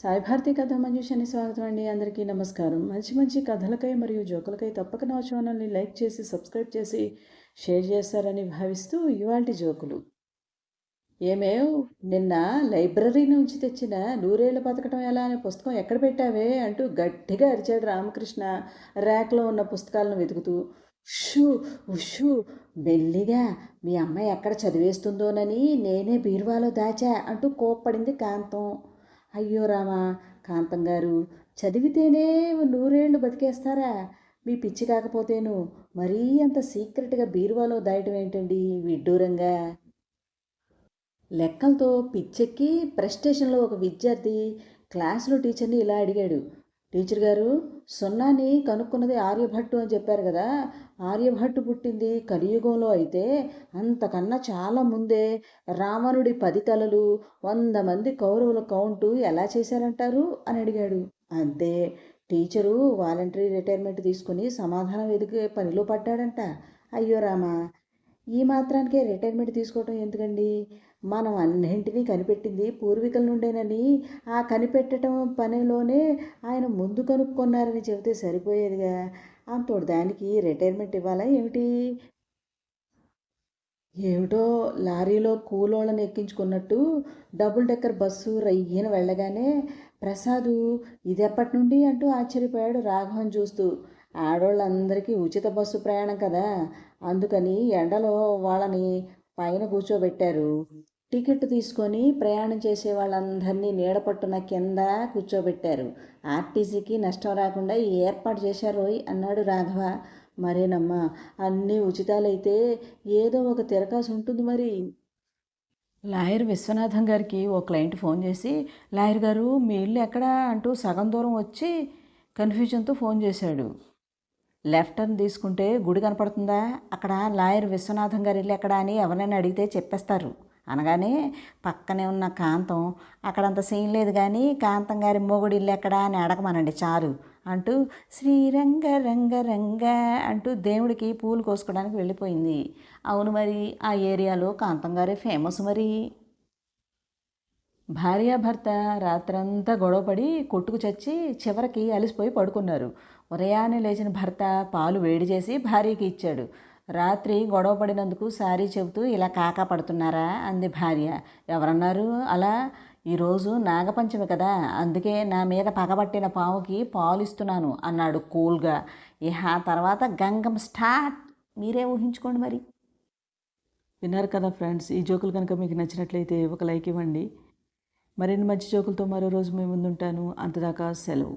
సాయిభారతి కథ మంజుషని స్వాగతం అండి అందరికీ నమస్కారం. మంచి మంచి కథలకై మరియు జోకులకై తప్పక నా ఛానల్ని లైక్ చేసి సబ్స్క్రైబ్ చేసి షేర్ చేస్తారని భావిస్తూ ఇవాల్టి జోకులు. ఏమేవ్ నిన్న లైబ్రరీ నుంచి తెచ్చిన నూరేళ్ళు బతకటం ఎలా అనే పుస్తకం ఎక్కడ పెట్టావే అంటూ గట్టిగా అరిచాడు రామకృష్ణ ర్యాక్లో ఉన్న పుస్తకాలను వెతుకుతూ. ఉషు ఉషు మెల్లిగా మీ అమ్మాయి ఎక్కడ చదివేస్తుందోనని నేనే బీరువాలో దాచా అంటూ కోప్పడింది కాంతం. అయ్యో రామా కాంతం గారు చదివితేనే నూరేళ్ళు బతికేస్తారా? మీ పిచ్చి కాకపోతేను మరీ అంత సీక్రెట్గా బీరువాలో దాయటం ఏంటండి విడ్డూరంగా? లెక్కలతో పిచ్చెక్కి ప్రెస్టేషన్లో ఒక విద్యార్థి క్లాసులో టీచర్ని ఇలా అడిగాడు. టీచర్ గారు సున్నాని కనుక్కున్నది ఆర్యభట్టు అని చెప్పారు కదా. ఆర్యభట్టు పుట్టింది కలియుగంలో అయితే అంతకన్నా చాలా ముందే రావణుడి పది తలలు వంద మంది కౌరవుల కౌంటు ఎలా చేశారంటారు? అని అడిగాడు. అంతే. టీచరు వాలంటరీ రిటైర్మెంట్ తీసుకుని సమాధానం వెతికే పనిలో పడ్డాడంట. అయ్యో రామా! ఈ మాత్రానికే రిటైర్మెంట్ తీసుకోవటం ఎందుకండి? మనం అన్నింటినీ కనిపెట్టింది పూర్వీకుల నుండేనని. ఆ కనిపెట్టడం పనిలోనే ఆయన ముందు కనుక్కున్నారని చెబితే సరిపోయేదిగా. అంతోడు దానికి రిటైర్మెంట్ ఇవ్వాలా ఏమిటి? ఏమిటో లారీలో కూలోళ్ళని ఎక్కించుకున్నట్టు డబుల్ డెక్కర్ బస్సు రయ్యన వెళ్ళగానే ప్రసాదు ఇది ఎప్పటి నుండి? అంటూ ఆశ్చర్యపోయాడు రాఘవన్ చూస్తూ. ఆడవాళ్ళందరికీ ఉచిత బస్సు ప్రయాణం కదా. అందుకని ఎండలో వాళ్ళని పైన కూర్చోబెట్టారు. టికెట్ తీసుకొని ప్రయాణం చేసే వాళ్ళందరినీ నీడపట్టున కింద కూర్చోబెట్టారు. ఆర్టీసీకి నష్టం రాకుండా ఏర్పాటు చేశారు అన్నాడు రాఘవ. మరేనమ్మా అన్నీ ఉచితాలైతే ఏదో ఒక తిరకాసు ఉంటుంది మరి. లాయర్ విశ్వనాథం గారికి ఓ క్లయింట్ ఫోన్ చేసి లాయర్ గారు మీ ఇల్లు ఎక్కడా అంటూ సగం దూరం వచ్చి కన్ఫ్యూజన్తో ఫోన్ చేశాడు. లెఫ్ట్ టర్న్ తీసుకుంటే గుడి కనపడుతుందా? అక్కడ లాయర్ విశ్వనాథం గారి ఇల్లు ఎక్కడా అని ఎవరైనా అడిగితే చెప్పేస్తారు. అనగానే పక్కనే ఉన్న కాంతం అక్కడంత సీన్ లేదు కానీ కాంతం గారి మొగుడి ఇల్లు ఎక్కడా? అని అడగమనండి. చాలు అంటూ శ్రీరంగ రంగ రంగ అంటూ దేవుడికి పూలు కోసుకోవడానికి వెళ్ళిపోయింది. అవును మరి ఆ ఏరియాలో కాంతం గారే ఫేమస్ మరి. భార్యాభర్త రాత్రంతా గొడవపడి కొట్టుకు చచ్చి చివరికి అలిసిపోయి పడుకున్నారు. ఉదయాన్నే లేచిన భర్త పాలు వేడి చేసి భార్యకి ఇచ్చాడు. రాత్రి గొడవ పడినందుకు సారీ చెబుతూ ఇలా కాకా పడుతున్నారా? అంది భార్య. ఎవరన్నారు? అలా ఈరోజు నాగపంచమి కదా అందుకే నా మీద పగబట్టిన పావుకి పాలు ఇస్తున్నాను అన్నాడు కూల్గా. ఇహ తర్వాత గంగం స్టార్ట్! మీరే ఊహించుకోండి మరి. విన్నారు కదా ఫ్రెండ్స్ ఈ జోకులు కనుక మీకు నచ్చినట్లయితే ఒక లైక్ ఇవ్వండి. మరిన్ని మంచి జోకులతో మరో రోజు మేము ముందుంటాను. అంతదాకా సెలవు.